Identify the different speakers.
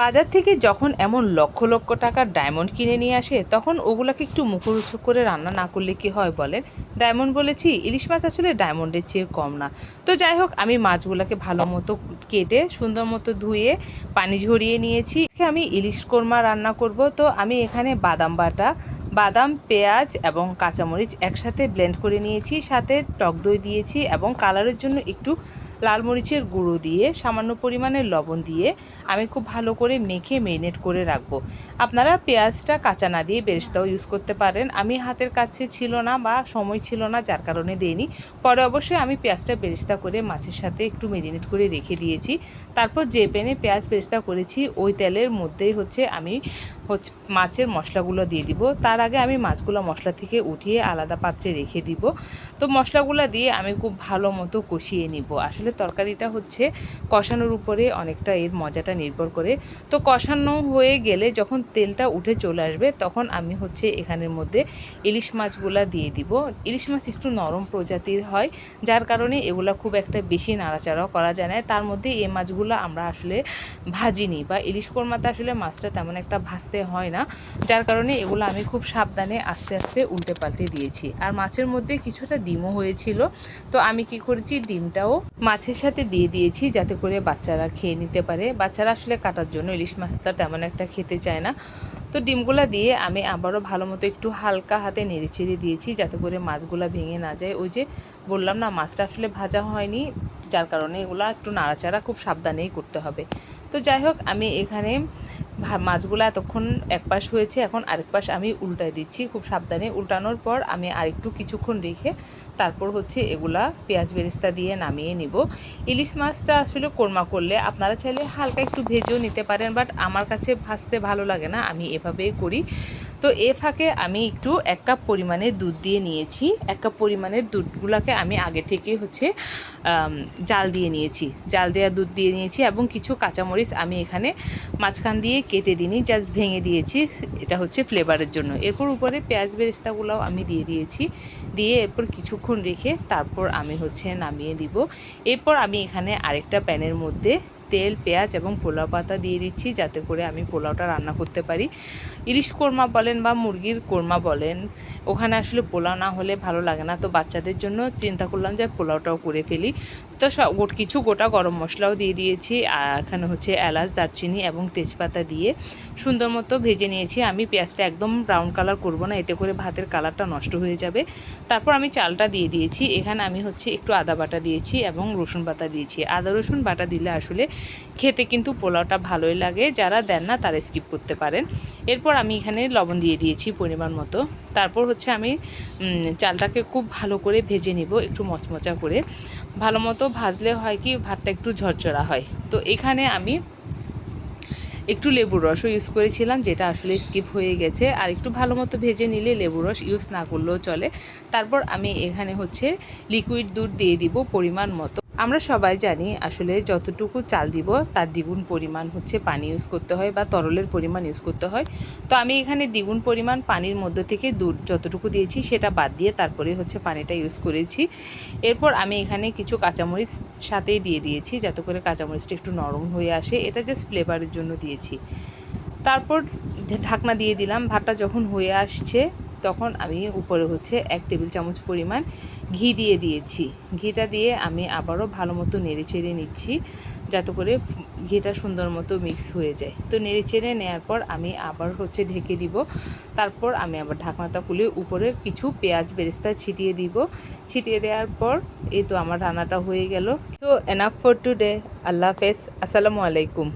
Speaker 1: বাজার থেকে যখন এমন লক্ষ লক্ষ টাকার ডায়মন্ড কিনে নিয়ে আসে, তখন ওগুলোকে একটু মুখরোচক করে রান্না না করলে কি হয় বলেন? ডায়মন্ড বলেছি, ইলিশ মাছ আসলে ডায়মন্ডের চেয়ে কম না। তো যাই হোক, আমি মাছগুলোকে ভালো মতো কেটে, সুন্দর মতো ধুয়ে, পানি ঝরিয়ে নিয়েছি। আমি ইলিশ কোরমা রান্না করব। তো আমি এখানে বাদাম বাটা, বাদাম, পেঁয়াজ এবং কাঁচামরিচ একসাথে ব্লেন্ড করে নিয়েছি। সাথে টক দই দিয়েছি এবং কালারের জন্য একটু লাল মরিচের গুঁড়ো দিয়ে, সামান্য পরিমাণে লবণ দিয়ে আমি খুব ভালো করে মেখে মেরিনেট করে রাখব। আপনারা পেঁয়াজটা কাঁচা না দিয়ে বেরেস্তাও ইউজ করতে পারেন। আমি হাতের কাছে ছিল না বা সময় ছিল না, যার কারণে দেইনি। পরে অবশ্যই আমি পেঁয়াজটা বেরেস্তা করে মাছের সাথে একটু মেরিনেট করে রেখে দিয়েছি। তারপর যে প্যানে পেঁয়াজ বেরেস্তা করেছি, ওই তেলের মধ্যেই হচ্ছে আমি হচ্ছে মাছের মশলাগুলো দিয়ে দিব। তার আগে আমি মাছগুলো মশলা থেকে উঠিয়ে আলাদা পাত্রে রেখে দিব। তো মশলাগুলো দিয়ে আমি খুব ভালো মতো কষিয়ে নিব। আসলে তরকারিটা হচ্ছে কষানোর উপরে অনেকটা এর মজাটা নির্ভর করে। তো কষানো হয়ে গেলে যখন তেলটা উঠে চলে আসবে, তখন আমি হচ্ছে এখানের মধ্যে ইলিশ মাছগুলা দিয়ে দিব। ইলিশ মাছ একটু নরম প্রজাতির হয়, যার কারণে এগুলা খুব একটা বেশি নাড়াচাড়াও করা যায় না। তার মধ্যে এই মাছগুলো আমরা আসলে ভাজিনি বা ইলিশ কোরমাতে আসলে মাছটা তেমন একটা ভাজতে হয় না। যার কারণে এগুলো আমি খুব সাবধানে আস্তে আস্তে উল্টে পাল্টে দিয়েছি। আর মাছের মধ্যে কিছুটা ডিমও হয়েছিল। তো আমি কি করেছি, ডিমটাও মাছের সাথে দিয়ে দিয়েছি যাতে করে বাচ্চারা খেয়ে নিতে পারে। বাচ্চারা আসলে কাটার জন্য ইলিশ মাছটা তেমন একটা খেতে চায় না। তো ডিমগুলা দিয়ে আমি আবারও ভালো মতো একটু হালকা হাতে নেড়ে চেড়ে দিয়েছি যাতে করে মাছগুলা ভেঙে না যায়। ওই যে বললাম না, মাছটা আসলে ভাজা হয়নি, যার কারণে এগুলো একটু নাড়াচাড়া খুব সাবধানেই করতে হবে। তো যাই হোক, আমি এখানে মাছগুলো এতক্ষণ এক পাশ হয়েছে, এখন আরেক পাশ আমি উল্টায় দিচ্ছি। খুব সাবধানে উল্টানোর পর আমি আরেকটু কিছুক্ষণ রেখে তারপর হচ্ছে এগুলা পেঁয়াজ বেরিস্তা দিয়ে নামিয়ে নিব। ইলিশ মাছটা আসলে কোরমা করলে আপনারা চাইলে হালকা একটু ভেজেও নিতে পারেন, বাট আমার কাছে ভাজতে ভালো লাগে না, আমি এভাবেই করি। তো এ ফাঁকে আমি একটু এক কাপ পরিমাণে দুধ দিয়ে নিয়েছি। এক কাপ পরিমাণের দুধগুলোকে আমি আগে থেকে হচ্ছে জাল দিয়ে নিয়েছি। জাল দেওয়া দুধ দিয়ে নিয়েছি এবং কিছু কাঁচামরিচ আমি এখানে মাঝখান দিয়ে কেটে দিইনি, জাস্ট ভেঙে দিয়েছি। এটা হচ্ছে ফ্লেভারের জন্য। এরপর উপরে পেঁয়াজ বেরেস্তাগুলোও আমি দিয়ে দিয়েছি। দিয়ে এরপর কিছুক্ষণ রেখে তারপর আমি হচ্ছে নামিয়ে দিব। এরপর আমি এখানে আরেকটা প্যানের মধ্যে তেল, পেঁয়াজ এবং পোলাও পাতা দিয়ে দিচ্ছি যাতে করে আমি পোলাওটা রান্না করতে পারি। ইলিশ কোরমা বলেন বা মুরগির কোরমা বলেন, ওখানে আসলে পোলাও না হলে ভালো লাগে না। তো বাচ্চাদের জন্য চিন্তা করলাম যে পোলাওটাও করে ফেলি। তো সব কিছু গোটা গরম মশলাও দিয়ে দিয়েছি। এখানে হচ্ছে এলাচ, দারচিনি এবং তেজপাতা দিয়ে সুন্দর মতো ভেজে নিয়েছি। আমি পেঁয়াজটা একদম ব্রাউন কালার করব না, এতে করে ভাতের কালারটা নষ্ট হয়ে যাবে। তারপর আমি চালটা দিয়ে দিয়েছি। এখানে আমি হচ্ছে একটু আদা বাটা দিয়েছি এবং রসুন বাটা দিয়েছি। আদা, রসুন বাটা দিলে আসলে খেতে কিন্তু পোলাওটা ভালোই লাগে। যারা দেন না, তারা স্কিপ করতে পারেন। এরপর আমি এখানে লবণ দিয়ে দিয়েছি পরিমাণ মতো। তারপর হচ্ছে আমি চালটাকে খুব ভালো করে ভেজে নিব একটু মচমচা করে। ভালো মতো ভাজলে হয় কি, ভাতটা একটু ঝরঝরা হয়। তো এখানে আমি একটু লেবুর রসও ইউজ করেছিলাম, যেটা আসলে স্কিপ হয়ে গেছে। আর একটু ভালো মতো ভেজে নিলে লেবুর রস ইউজ না করলেও চলে। তারপর আমি এখানে হচ্ছে লিকুইড দুধ দিয়ে দিব পরিমাণ মতো। আমরা সবাই জানি আসলে যতটুকু চাল দিব, তার দ্বিগুণ পরিমাণ হচ্ছে পানি ইউজ করতে হয় বা তরলের পরিমাণ ইউজ করতে হয়। তো আমি এখানে দ্বিগুণ পরিমাণ পানির মধ্যে থেকে দুধ যতটুকু দিয়েছি সেটা বাদ দিয়ে তারপরে হচ্ছে পানিটা ইউজ করেছি। এরপর আমি এখানে কিছু কাঁচামরিচ সাথেই দিয়ে দিয়েছি যাতে করে কাঁচামরিচটা একটু নরম হয়ে আসে। এটা জাস্ট ফ্লেভারের জন্য দিয়েছি। তারপর ঢাকনা দিয়ে দিলাম। ভাতটা যখন হয়ে আসছে তখন আমি উপরে হচ্ছে এক টেবিল চামচ পরিমাণ ঘি দিয়ে দিয়েছি। ঘিটা দিয়ে আমি আবারও ভালো মতো নেড়ে চেড়ে নিচ্ছি যাতে করে ঘিটা সুন্দর মতো মিক্স হয়ে যায়। তো নেড়ে চেড়ে নেওয়ার পর আমি আবার হচ্ছে ঢেকে দিব। তারপর আমি আবার ঢাকনাটা খুলে উপরে কিছু পেঁয়াজ বেরেস্তা ছিটিয়ে দিব। ছিটিয়ে দেওয়ার পর এই তো আমার রান্নাটা হয়ে গেল। তো এনাফ ফর টুডে আল্লাহ হাফেজ। আসসালামু আলাইকুম।